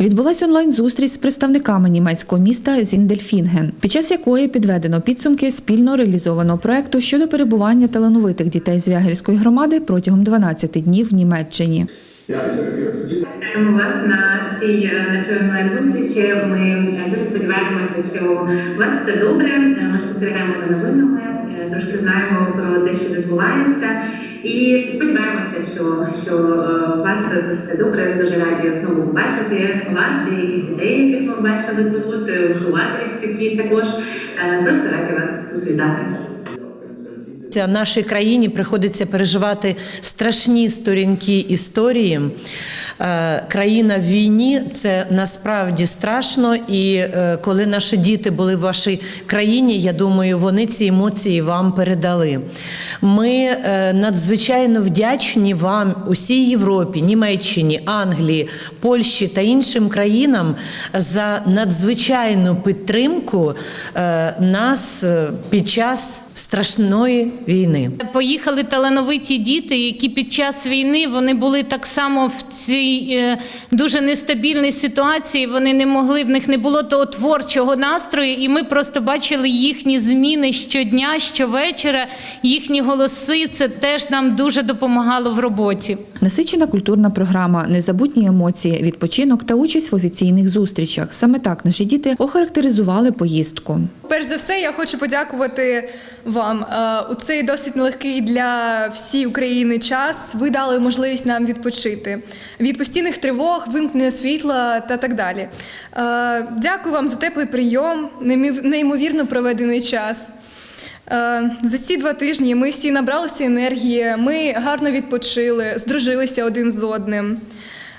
Відбулася онлайн-зустріч з представниками німецького міста Зіндельфінген, під час якої підведено підсумки спільно реалізованого проекту щодо перебування талановитих дітей з Вягельської громади протягом 12 днів в Німеччині. Вітаємо вас на цій на цій онлайн зустрічі. Ми дуже сподіваємося, що у вас все добре. Ми спостерігаємо за новинами, е, трошки знаємо про те, що відбувається, і сподіваємося, що, що е, у вас все добре. Дуже раді знову бачити вас, деяких дітей, яких ми бачили тут, е, вихователів, які також Е, просто раді вас тут вітати. В нашій країні приходиться переживати страшні сторінки історії. Е, Країна в війні це насправді страшно. І е, коли наші діти були в вашій країні, я думаю, вони ці емоції вам передали. Ми е, надзвичайно вдячні вам, усій Європі, Німеччині, Англії, Польщі та іншим країнам за надзвичайну підтримку нас під час страшної війни. Поїхали талановиті діти, які під час війни вони були так само в цій е, дуже нестабільній ситуації. Вони не могли, в них не було того творчого настрою, і ми просто бачили їхні зміни щодня, щовечора, їхні голоси. Це теж нам дуже допомагало в роботі. Насичена культурна програма, незабутні емоції, відпочинок та участь в офіційних зустрічах. Саме так наші діти охарактеризували поїздку. Перш за все, я хочу подякувати вам Е, у цей досить нелегкий для всієї України час. Ви дали можливість нам відпочити від постійних тривог, вимкнення світла та так далі. Е, Дякую вам за теплий прийом, неймовірно проведений час. Е, За ці два тижні ми всі набралися енергії, ми гарно відпочили, здружилися один з одним.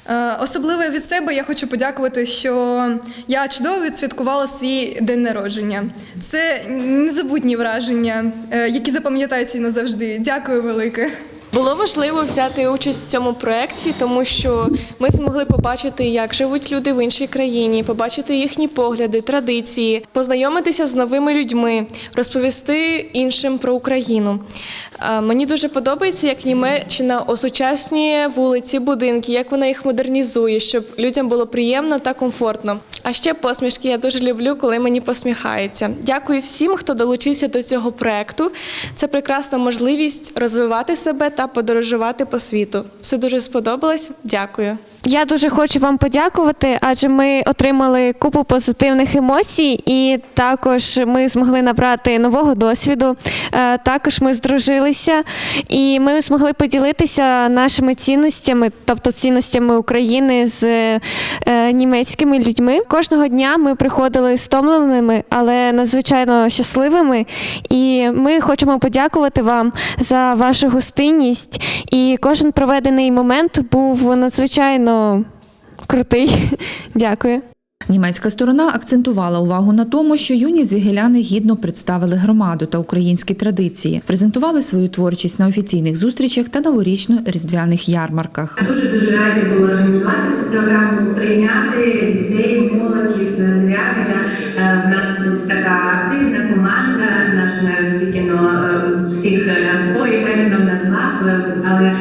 Е, Особливо від себе я хочу подякувати, що я чудово відсвяткувала свій день народження. Це незабутні враження, е, які запам'ятаються назавжди. Дякую велике. Було важливо взяти участь в цьому проєкті, тому що ми змогли побачити, як живуть люди в іншій країні, побачити їхні погляди, традиції, познайомитися з новими людьми, розповісти іншим про Україну. Мені дуже подобається, як Німеччина осучаснює вулиці, будинки, як вона їх модернізує, щоб людям було приємно та комфортно. А ще посмішки я дуже люблю, коли мені посміхаються. Дякую всім, хто долучився до цього проекту. Це прекрасна можливість розвивати себе та подорожувати по світу. Все дуже сподобалось. Дякую. Я дуже хочу вам подякувати, адже ми отримали купу позитивних емоцій, і також ми змогли набрати нового досвіду. Е, Також ми здружилися, і ми змогли поділитися нашими цінностями, тобто цінностями України з е, німецькими людьми. Кожного дня ми приходили стомленими, але надзвичайно щасливими. І ми хочемо подякувати вам за вашу гостинність. І кожен проведений момент був надзвичайно крутий. Дякую. Німецька сторона акцентувала увагу на тому, що юні звігеляни гідно представили громаду та українські традиції, презентували свою творчість на офіційних зустрічах та новорічно-різдвяних ярмарках. Дуже дуже раді були організувати цю програму, прийняти дітей, молодь із Звягеля. Е, В нас тут така активна команда, наш навіть тільки е, всіх е, поіменно назвав, але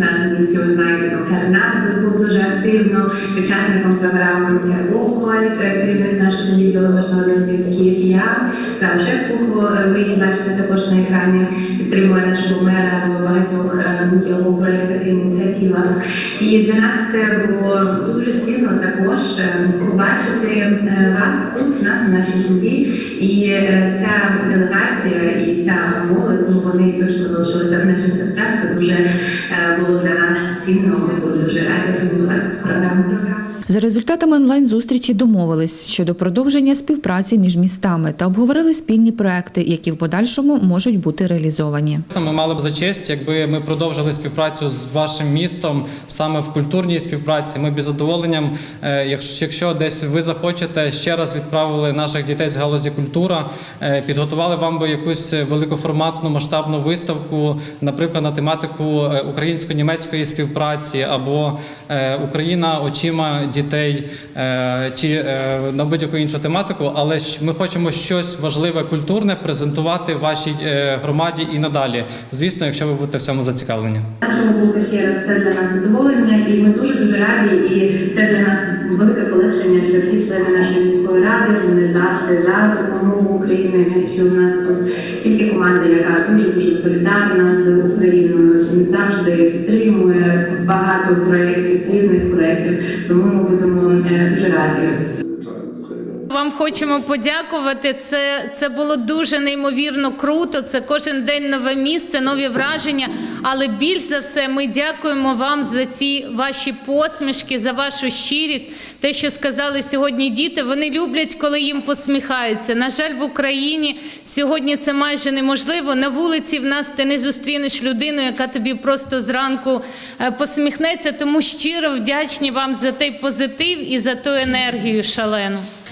ті, хто вже був в нас у місті, ви ну, Гернандо був дуже активно учасником програми Бухвальд, керівник нашого відділу міжнародних зв'язків. Я там Пухо, ви її бачите також на екрані, підтримує нашого мера в багатьох е, його проєктах і ініціативах. І для нас це було дуже цінно також е, побачити е, вас тут, в нас на нашій землі. І е, ця делегація і ця молодь, ну вони точно залишилися в наших серцях. Це дуже е, було для нас цінно. Ми були дуже раді організувати цю програму. За результатами онлайн-зустрічі домовились щодо продовження співпраці між містами та обговорили спільні проекти, які в подальшому можуть бути реалізовані. Ми мали б за честь, якби ми продовжили співпрацю з вашим містом саме в культурній співпраці. Ми б із задоволенням, е, якщо, десь ви захочете, ще раз відправили наших дітей з галузі культура, е, підготували вам би якусь великоформатну масштабну виставку, наприклад, на тематику е, українсько-німецької співпраці або Україна очима дітей дітей е, чи е, на будь-яку іншу тематику, але ми хочемо щось важливе культурне презентувати вашій е, громаді і надалі. Звісно, якщо ви будете в цьому зацікавлені. Боку ще раз це для нас задоволення, і ми дуже дуже раді. І це для нас велике полегшення, що всі члени нашої міської ради вони завжди за допомогу України. Що у нас тут тільки команда, яка дуже дуже солідарна з Україною, завжди підтримує багато проєктів, різних проєктів. Тому будемо е, раді. Вам хочемо подякувати. Це, це було дуже неймовірно круто. Це кожен день нове місце, нові враження. Але більш за все, ми дякуємо вам за ці ваші посмішки, за вашу щирість. Те, що сказали сьогодні діти, вони люблять, коли їм посміхаються. На жаль, в Україні сьогодні це майже неможливо. На вулиці в нас ти не зустрінеш людину, яка тобі просто зранку е, посміхнеться. Тому щиро вдячні вам за той позитив і за ту енергію шалену.